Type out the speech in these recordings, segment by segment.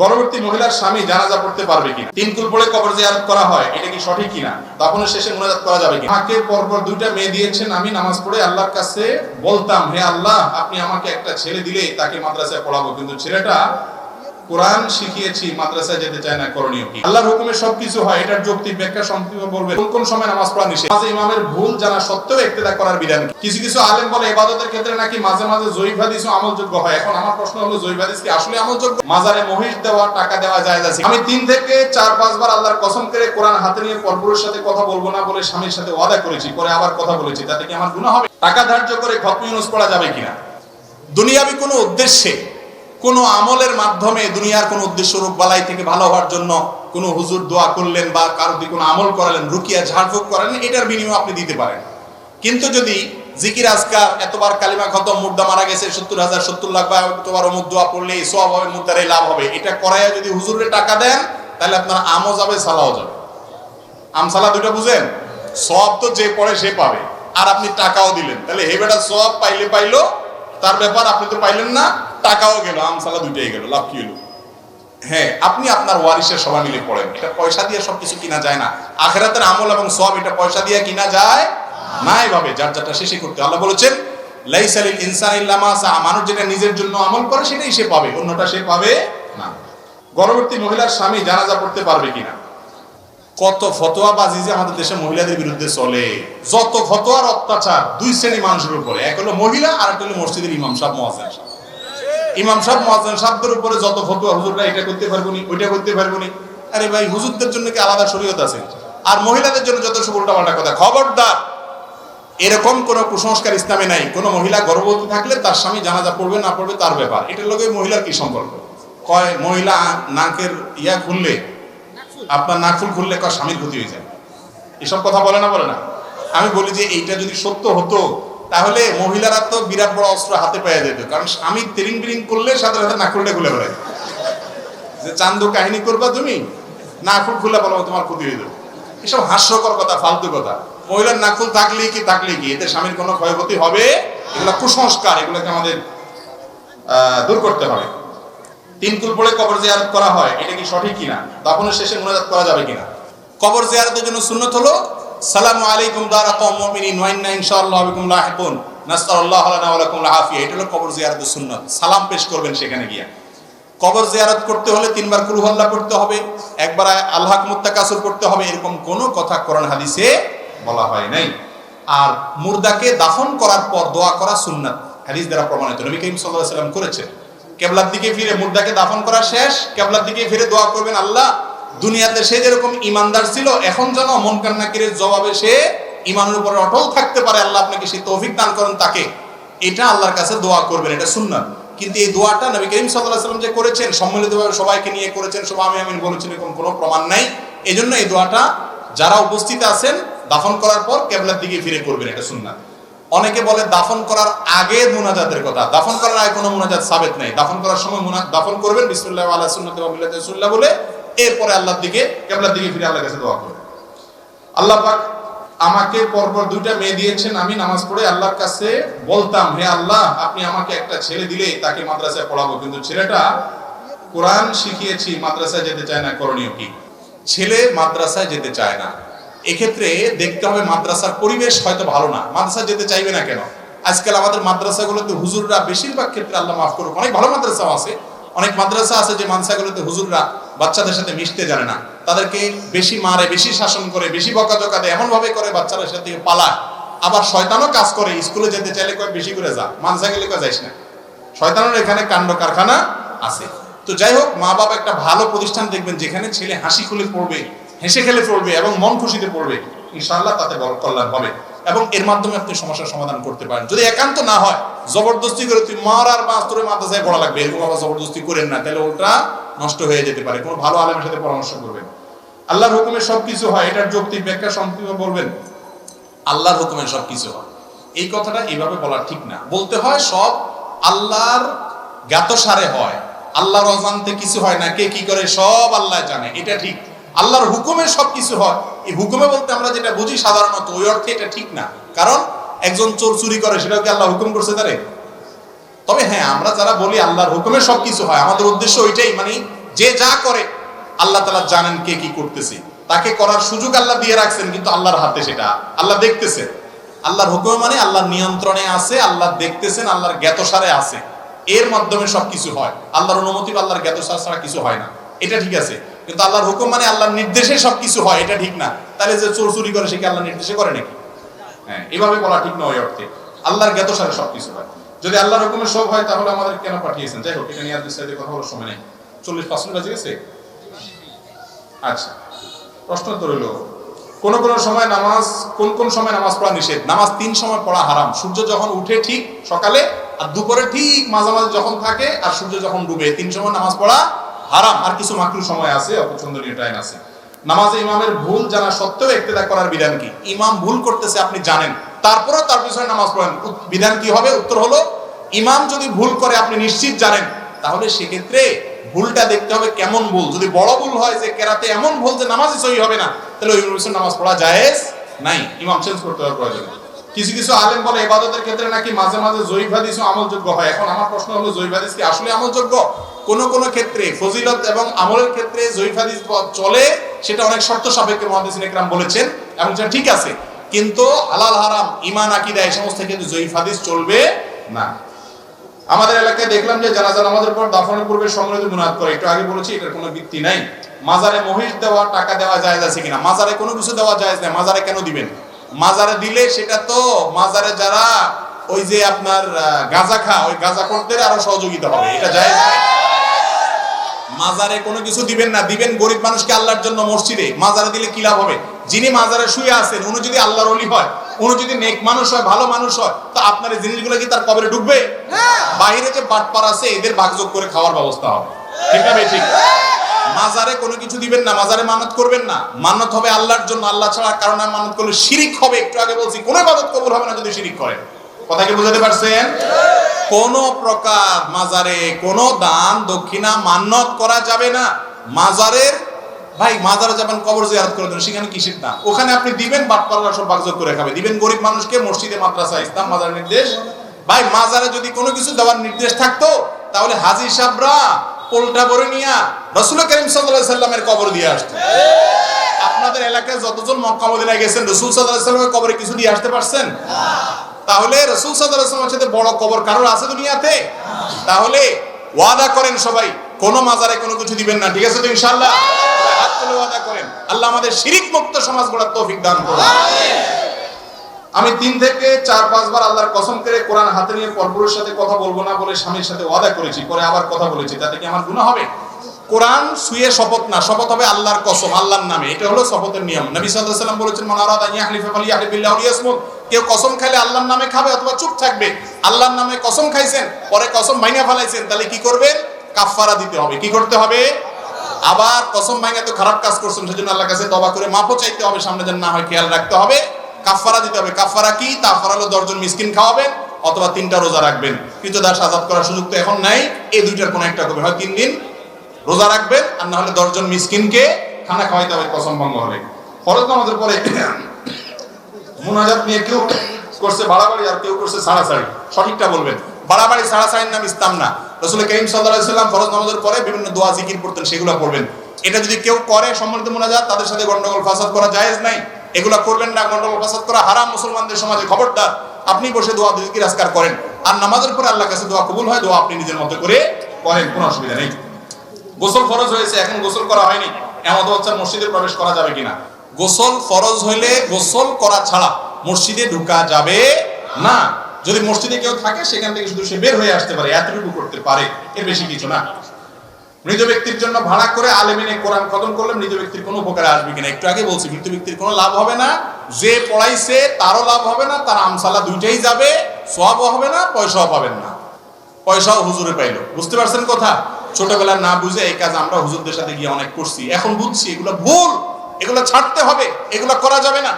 গর্ভবতী মহিলার স্বামী জানাজা পড়তে পারবে কিনা? তিন কুল পড়ে কবর জিয়ারত করা হয়, এটা কি সঠিক কিনা? দাফনের শেষে মোনাজাত করা যাবে কিনা? পর পরপর দুইটা মেয়ে দিয়েছেন, আমি নামাজ পড়ে আল্লাহর কাছে বলতাম, হে আল্লাহ, আপনি আমাকে একটা ছেলে দিলেই তাকে মাদ্রাসায় পড়াবো। কিন্তু ছেলেটা কোরআন শিখিয়েছি, মাদ্রাসায় যেতে চায় না, করণীয় কি? আল্লাহর হুকুমে সবকিছু হয়, এটার যৌক্তিক ব্যাখ্যা সংক্ষিপ্ত বলবে। কোন কোন সময় নামাজ পড়া নিষেধ? মাঝে ইমামের ভুল জানা সত্ত্বেও ইক্তেদা করার বিধান কিছু কিছু আলেম বলে, ইবাদতের ক্ষেত্রে নাকি মাঝে মাঝে জয়ীফ হাদিসও আমলযোগ্য হয়? এখন আমার প্রশ্ন হলো, জয়ীফ হাদিস কি আসলে আমলযোগ্য? মাজারে মহিষ দেওয়া, টাকা দেওয়া যায় আছে? আমি তিন থেকে চার পাঁচবার আল্লাহর কসম করে কোরআন হাতে নিয়ে পরপুরের সাথে কথা বলব না বলে স্বামীর সাথে ওয়াদা করেছি, পরে আবার কথা বলেছি। তাতে কি আমার গুনাহ হবে? টাকা ধার্য করে খতম ইউনুস পড়া যাবে কিনা? দুনিয়াবি কোনো উদ্দেশ্যে কোনো আমলের মাধ্যমে দুনিয়ার কোনো উদ্দেশ্য রোগ বালাই থেকে ভালো হওয়ার জন্য কোনো হুজুর দোয়া করলেন বা কারও দিয়ে কোনো আমল করালেন, রুকিয়া, ঝাড়ফুঁক করালেন এটার বিনিময়ে আপনি দিতে পারেন। কিন্তু যদি জিকির আজকার এতবার কালিমা খতম, মুর্দা মারা গেছে, সত্তর হাজার, সত্তর লাখ বা তোমার অমুক দোয়া পড়লে এই সব হবে মুদ্রারে লাভ হবে। এটা করাইয়া যদি হুজুরের টাকা দেন, তাহলে আপনার আমও যাবে, সালাও যাবে। আমসালা দুটো বুঝেন? সব তো যে পড়ে সে পাবে। আর আপনি টাকাও দিলেন। তাহলে হে বেটা সব পাইলে পাইলো তার ব্যাপার আপনি তো পাইলেন না, টাকাও গেল, আমসালা দুইটাই গেল, লাভ কি হলো? হ্যাঁ আপনি আপনার ওয়ারিসের সবাই মিলে পড়েন, এটা পয়সা দিয়ে সবকিছু কিনা যায় না। আখেরাতের আমল এবং সব এটা পয়সা দিয়ে কিনা যায় না এভাবে যার যারটা শেষে করতে। আল্লাহ বলেছেন লাইসালিল ইনসান ইল্লা মা সা মানুষ যেটা নিজের জন্য আমল করে, সেটাই সে পাবে, অন্যটা সে পাবে না। গর্ভবতী মহিলার স্বামী জানাজা পড়তে পারবে কিনা? কত ফতোয়াবাজি যে আমাদের দেশে মহিলাদের বিরুদ্ধে চলে। যত ফতোয়ার অত্যাচার দুই শ্রেণি মানুষের উপরে। এক হলো মহিলা আর একটা হলো মসজিদের ইমাম সাহেব, মহাজেন ইমাম সাহেব, মহাজেন সাহেবদের উপরে যত ফতোয়া, হুজুররা এটা করতে পারব নি, ওইটা করতে পারব নি। আরে ভাই, হুজুরদের জন্য কি আলাদা শরীয়ত আছে? আর মহিলাদের জন্য যত সব উল্টাপাল্টা কথা। খবরদার, এরকম কোন কুসংস্কার ইসলামে নাই। কোন মহিলা গর্ভবতী থাকলে তার স্বামী জানাজা পড়বে, না পড়বে তার ব্যাপার। এটার লগে মহিলার কি সম্পর্ক? কয়, মহিলা নাকের ইয়া খুললে আপনার নাকফুল খুললে কয় স্বামীর ক্ষতি হয়ে যায়। এসব কথা বলে না বলে না। আমি বলি যে এইটা যদি সত্য হতো, তাহলে মহিলারা তো বিরাট বড় অস্ত্র হাতে পেয়ে যেত। কারণ স্বামী তিরিং বিরিং করলে সাথে সাথে নাকুলটা খুলে বেড়ায় যে চান্দু কাহিনী করবা তুমি নাকুল খুলে বলো তোমার ক্ষতি হয়ে যাবে। এসব হাস্যকর কথা, ফালতু কথা। মহিলার নাকুল থাকলেই কি থাকলেই কি? এতে স্বামীর কোনো ক্ষয়ক্ষতি হবে? এগুলো কুসংস্কার, এগুলোকে আমাদের দূর করতে হবে। তিন কুল পড়ে কবর জিয়ারত করা হয়, এটা কি সঠিক কিনা? দাফনের শেষে মোনাজাত করা যাবে কিনা? কবর জিয়ারতের জন্য সুন্নত হলো, সালামু আলাইকুম দারা কওম মুমিনিন, ওয়া ইন্না ইনশাআল্লাহ বিকুম লাহিকুন, নাসআলুল্লাহ লানা ওয়া লাকুম এটা হলো কবর জিয়ারতের সুন্নত। সালাম পেশ করবেন সেখানে গিয়া। কবর জিয়ারত করতে হলে তিনবার কুলহুল্লাহ পড়তে হবে, একবার আল্লাহ মুত্তাকাসুর করতে হবে, এরকম কোনো কথা কোরআন হাদিসে বলা হয় নাই। আর মুর্দাকে দাফন করার পর দোয়া করা সুন্নাত, হাদিস দ্বারা প্রমাণিত। নবী করিম সাল্লাল্লাহু আলাইহি সাল্লাম করেছেন। কেবলার দিকে ফিরে মুর্দাকে দাফন করা শেষ, কেবলার দিকে ফিরে দোয়া করবেন আল্লাহ। দুনিয়াতে সে যেরকম ইমানদার ছিল, এখন যেন মন কান্নাকিরের জবাবে সে ইমানের উপরে অটল থাকতে পারে, আল্লাহ আপনাকে সেই তৌফিক দান করেন তাকে। এটা আল্লাহর কাছে দোয়া করবেন, এটা সুন্নাত। কিন্তু এই দোয়াটা নবী করিম আলাইহি সাল্লাম যে করেছেন, সম্মিলিতভাবে সবাইকে নিয়ে করেছেন সবাই আমি আমিন বলেছেন, এরকম কোনো প্রমাণ নাই। এজন্য এই দোয়াটা যারা উপস্থিত আছেন, দাফন করার পর কেবলার দিকে ফিরে করবেন, এটা সুন্নাত। অনেকে বলে দাফন করার আগে মুনাজাতের কথা। দাফন করার আগে কোনো মুনাজাত সাবেত নাই। দাফন করার সময় মুনা দাফন করবেন, বিসমিল্লাহ আলা সুন্নাত ওয়া মিল্লাতে রাসূলুল্লাহ বলে এরপরে আল্লাহর দিকে, কেবলার দিকে ফিরে আল্লাহর কাছে দোয়া করবেন। আল্লাহ পাক আমাকে পরপর দুইটা মেয়ে দিয়েছেন, আমি নামাজ পড়ে আল্লাহর কাছে বলতাম, হে আল্লাহ, আপনি আমাকে একটা ছেলে দিলে তাকে মাদ্রাসায় পড়াবো। কিন্তু ছেলেটা, কোরআন শিখিয়েছি, মাদ্রাসায় যেতে চায় না, করণীয় কি? ছেলে মাদ্রাসায় যেতে চায় না। এক্ষেত্রে দেখতে হবে মাদ্রাসার পরিবেশ হয়তো ভালো না। মাদ্রাসায় যেতে চাইবে না কেন? আজকাল আমাদের মাদ্রাসাগুলোতে হুজুররা বেশিরভাগ ক্ষেত্রে আল্লাহ মাফ করুক। অনেক ভালো মাদ্রাসাও আছে। অনেক মাদ্রাসা আছে যে মাদ্রাসাগুলোতে হুজুররা বাচ্চাদের সাথে মিশতে জানে না। তাদেরকে বেশি মারে, বেশি শাসন করে, বেশি বকাঝকা দেয় এমন ভাবে করে বাচ্চারা সাথে পালায়। আবার শয়তানও কাজ করে, স্কুলে যেতে চাইলে কয়, বেশি করে যা মানসা গেলে কয়, যাইস না। শয়তানের এখানে কাণ্ড কারখানা আছে। তো যাই হোক মা বাবা একটা ভালো প্রতিষ্ঠান দেখবেন যেখানে ছেলে হাসি খুলে পড়বে। হেসে খেলে পড়বে এবং মন খুশিতে পড়বে, ইনশাআল্লাহ তাতে কল্যাণ হবে। এবং এর মাধ্যমে আপনি সমস্যার সমাধান করতে পারেন। যদি একান্ত না হয়, জবরদস্তি করে তুই মার আর বাস তোরে মাদ্রাসায় পড়া লাগবে, এরকম আবার জবরদস্তি করেন না, তাহলে ওটা নষ্ট হয়ে যেতে পারে। কোনো ভালো আলেমের সাথে পরামর্শ করবেন। আল্লাহর হুকুমে সবকিছু হয়, এটার যৌক্তিক ব্যাখ্যা সংক্ষিপ্ত বলবেন। আল্লাহর হুকুমে সবকিছু হয়। এই কথাটা এইভাবে বলা ঠিক না। বলতে হয় সব আল্লাহর জ্ঞাতসারে হয়। আল্লাহর অজান্তে কিছু হয় না, কে কি করে সব আল্লাহ জানে। এটা ঠিক। আল্লাহর হুকুমে সব কিছু হয়। এই হুকুমে বলতে আমরা যেটা বুঝি সাধারণত ওই অর্থে এটা ঠিক না। কারণ একজন চোর চুরি করে, সেটাও কি আল্লাহ হুকুম করছে তারে? তবে হ্যাঁ আমরা যারা বলি আল্লাহর হুকুমে সব কিছু হয়, আমাদের উদ্দেশ্য ওইটাই মানে যে যা করে, আল্লাহ তালা জানেন কে কি করতেছে। তাকে করার সুযোগ আল্লাহ দিয়ে রাখছেন, কিন্তু আল্লাহর হাতে সেটা আল্লাহ দেখতেছেন। আল্লাহর হুকুম মানে আল্লাহর নিয়ন্ত্রণে আছে, আল্লাহ দেখতেছেন, আল্লাহর জ্ঞাতসারে আছে। এর মাধ্যমে সবকিছু হয়। আল্লাহর অনুমতি বা আল্লাহর জ্ঞাতসার ছাড়া কিছু হয় না। এটা ঠিক আছে। কিন্তু আল্লাহর হুকুম মানে আল্লাহর নির্দেশে সবকিছু হয়, এটা ঠিক না। তাহলে যে চোর চুরি করে, সে কি আল্লাহর নির্দেশে করে নাকি? হ্যাঁ এভাবে বলা ঠিক নয় অর্থে। আল্লাহর জ্ঞাতসারে সবকিছু হয়। যদি আল্লাহর হুকুমে সব হয়, তাহলে আমাদের কেন পাঠিয়েছেন? যাই হোক, এটা নিয়ে আর বিস্তারিত কথা বলার সময় নেই। চল্লিশ পার্সেন্ট বাজে গেছে? আচ্ছা। প্রশ্ন তো রইল কোন কোন সময় নামাজ, কোন কোন সময় নামাজ পড়া নিষেধ? নামাজ তিন সময় পড়া হারাম। সূর্য যখন উঠে ঠিক সকালে, আর দুপুরে ঠিক মাঝামাঝি যখন থাকে, আর সূর্য যখন ডুবে, তিন সময় নামাজ পড়া হারাম, আর কিছু মাকরু সময় আছে, অপছন্দনীয় টাইম আছে। নামাজে ইমামের ভুল জানা সত্ত্বেও ইক্তেদা করার বিধান কি? ইমাম ভুল করতেছে, আপনি জানেন। তারপরেও তার পিছনে নামাজ পড়েন। বিধান কি হবে? উত্তর হলো, ইমাম যদি ভুল করে, আপনি নিশ্চিত জানেন। তাহলে সেক্ষেত্রে ভুলটা দেখতে হবে কেমন ভুল। যদি বড় ভুল হয় যে কেরাতে এমন ভুল যে নামাজই সহি হবে না, তাহলে ওই পিছনে নামাজ পড়া জায়েজ নাই। ইমাম চেঞ্জ করতে হবে, প্রয়োজন কিছু কিছু আলেম বলে, ইবাদতের ক্ষেত্রে নাকি মাঝে মাঝে জয়ীফ হাদিসও আমলযোগ্য হয়। এখন আমার প্রশ্ন হলো, জয়ীফ হাদিস কি আসলে আমলযোগ্য? কোন কোন ক্ষেত্রে ফজিলত এবং আমলের ক্ষেত্রে জয়ীফ হাদিস ব- চলে, সেটা অনেক শর্ত সাপেক্ষে মহাদিসিন একরাম বলেছেন, এবং সেটা ঠিক আছে। কিন্তু হালাল, হারাম ইমান আকিদা, এই সমস্ত ক্ষেত্রে জয়ীফ হাদিস চলবে না। আমাদের এলাকায় দেখলাম যে জানাজা নামাজের পর দাফনের পূর্বে সংগ্রহ মুনাদ করে, একটু আগে বলেছি, এটার কোনো ভিত্তি নাই। মাজারে মহিষ দেওয়া, টাকা দেওয়া যায় আছে কিনা? মাজারে কোনো কিছু দেওয়া যায় না মাজারে কেন দিবেন? মাজারে দিলে সেটা তো মাজারে যারা ওই যে আপনার গাঁজা খা ওই গাঁজা করতে আরও সহযোগিতা হবে এটা যায় মাজারে কোনো কিছু দিবেন না দিবেন গরিব মানুষকে আল্লাহর জন্য মসজিদে। মাজারে দিলে কি লাভ হবে? যিনি মাজারে শুয়ে আছেন উনি যদি আল্লাহর অলি হয় উনি যদি নেক মানুষ হয় ভালো মানুষ হয় তো আপনার এই জিনিসগুলো কি তার কবরে ঢুকবে? বাইরে যে বাটপার আছে এদের ভাগযোগ করে খাওয়ার ব্যবস্থা হবে। ঠিক না ঠিক। মাজারে কোনো কিছু দিবেন না মাজারে মানত করবেন না। মানত হবে আল্লাহর জন্য আল্লাহ ছাড়া কারণ মানত করলে শিরিক হবে। একটু আগে বলছি কোনো ইবাদত কবুল হবে না যদি শিরিক করে। কথা কি বুঝাতে পারছেন? কোন প্রকার মাজারে কোন দান দক্ষিণা মান্যত করা যাবে না। মাজারের ভাই, মাজারে যাবেন, কবর জিয়ারত করে দেন, সেখানে কিসের দান? ওখানে আপনি দিবেন বাটপাল্লা সব ভাগযোগ করে খাবে। দিবেন গরিব মানুষকে, মসজিদে, মাদ্রাসা, ইসলাম মাজার নির্দেশ। ভাই, মাজারে যদি কোনো কিছু দেওয়ার নির্দেশ থাকতো, তাহলে হাজি সাহরা পোলটা ভরে নিয়া রসুল করিম সাল্লাল্লাহু সাল্লামের কবর দিয়ে আসতো। আপনাদের এলাকায় যতজন মক্কা মদিনায় গেছেন, রসুল আলাইহি সাল্লামের কবরে কিছু দিয়ে আসতে পারছেন? তাহলে রসুল সাথে বড় কবর কারোর আছে দুনিয়াতে? তাহলে ওয়াদা করেন সবাই কোন মাজারে কোনো কিছু দিবেন না ঠিক আছে তো ইনশাআল্লাহ? হাত তুলে ওয়াদা করেন। আল্লাহ আমাদের শিরিক মুক্ত সমাজ গড়ার তৌফিক দান করুন। আমি তিন থেকে চার পাঁচবার আল্লাহর কসম করে কোরআন হাতে নিয়ে পরপুরের সাথে কথা বলব না বলে স্বামীর সাথে ওয়াদা করেছি পরে আবার কথা বলেছি তাতে কি আমার গুনাহ হবে? কোরআন শুয়ে শপথ না শপথ হবে আল্লাহর কসম আল্লাহর নামে এটা হলো শপথের নিয়ম। নবী সাল্লাল্লাহু আলাইহি ওয়াসাল্লাম বলেছেন মান আরাদা আন ইয়াহলিফা ফালিয়াহলিফ বিল্লাহি ওয়া ইয়াসমুত কেউ কসম খাইলে আল্লাহর নামে খাবে অথবা চুপ থাকবে। আল্লাহর নামে কসম খাইছেন, পরে কসম ভাঙা ফেলাইছেন, তাহলে কি করবেন? কাফফারা দিতে হবে। কি করতে হবে? আবার কসম ভাঙা তো খারাপ কাজ করছেন, সেজন্য আল্লাহর কাছে তওবা করে মাফও চাইতে হবে, সামনে যেন না হয় খেয়াল রাখতে হবে। কাফফারা দিতে হবে। কাফফারা কি? তাফারা হলো দশজন মিসকিন খাওয়াবেন অথবা তিনটা রোজা রাখবেন। কৃতদাস আজাদ করার সুযোগ তো এখন নাই এই দুইটার কোনো একটা করবে হয় তিন দিন রোজা রাখবেন, আর না হলে দশজন মিসকিনকে খানা খাওয়াইতে হবে কসম ভঙ্গ হলে। ফরজ নামাজের পরে মুনাজাত নিয়ে কেউ করছে বাড়াবাড়ি আর কেউ করছে সাড়াসাড়ি। সঠিকটা বলবেন। বাড়াবাড়ি, সাড়াসাড়ির নাম ইসলাম না। রসুল করিম সাল্লাহ ফরজ নামাজের পরে বিভিন্ন দোয়া, জিকির পড়তেন সেগুলো পড়বেন। এটা যদি কেউ করে সম্মানিত মুনাজাত, তাদের সাথে গন্ডগোল ফাসাদ করা জায়েজ নাই। এগুলা করবেন না, গন্ডগোল ফাসাদ করা হারাম মুসলমানদের সমাজে খবরদার। আপনি বসে দোয়া, জিকির, আজকার করেন। আর নামাজের পরে আল্লাহ কাছে দোয়া কবুল হয়, দোয়া আপনি নিজের মতো করে করেন, কোনো অসুবিধা নেই। গোসল ফরজ হয়েছে, এখন গোসল করা হয়নি। এমন হচ্ছে মসজিদে প্রবেশ করা যাবে কিনা? গোসল ফরজ হইলে গোসল করা ছাড়া মসজিদে ঢুকা যাবে না। যদি মসজিদে কেউ থাকে, সেখান থেকে শুধু সে বের হয়ে আসতে পারে, এতটুকু করতে পারে, এর বেশি কিছু না। মৃত ব্যক্তির জন্য ভাড়া করে আলেমিনে কোরআন খতম করলে মৃত ব্যক্তির কোনো উপকারে আসবে কিনা, একটু আগে বলছি, মৃত ব্যক্তির কোনো লাভ হবে না। যে পড়াইছে, তারও লাভ হবে না, তার আমসালা দুইটাই যাবে সবও হবে না, পয়সাও পাবেন না। পয়সাও হুজুরে পাইলো। বুঝতে পারছেন কথা? ছোটবেলা না বুঝে এই কাজ আমরা হুজুরদের সাথে গিয়ে অনেক করছি। এখন বুঝছি, এগুলো ভুল। এগুলো ছাড়তে হবে, এগুলো করা যাবে না।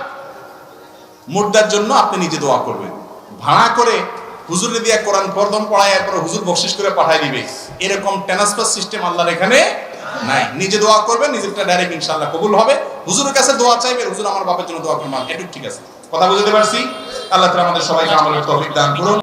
মুর্দার জন্য আপনি নিজে দোয়া করবেন। ভাড়া করে হুজুরে দিয়ে কোরআন পর্দম পড়ায় এরপর হুজুর বকশিস করে পাঠাই দিবে। এরকম ট্রান্সফার সিস্টেম আল্লাহর এখানে নাই। নিজে দোয়া করবেন নিজেরটা ডাইরেক্ট ইনশাআল্লাহ কবুল হবে। হুজুরের কাছে দোয়া চাইবেন, হুজুর আমার বাপের জন্য দোয়া করবেন এটুক ঠিক আছে। কথা বুঝতে পারছি? আল্লাহ তাআলা আমাদের সবাইকে আমলের তৌফিক দান করুন।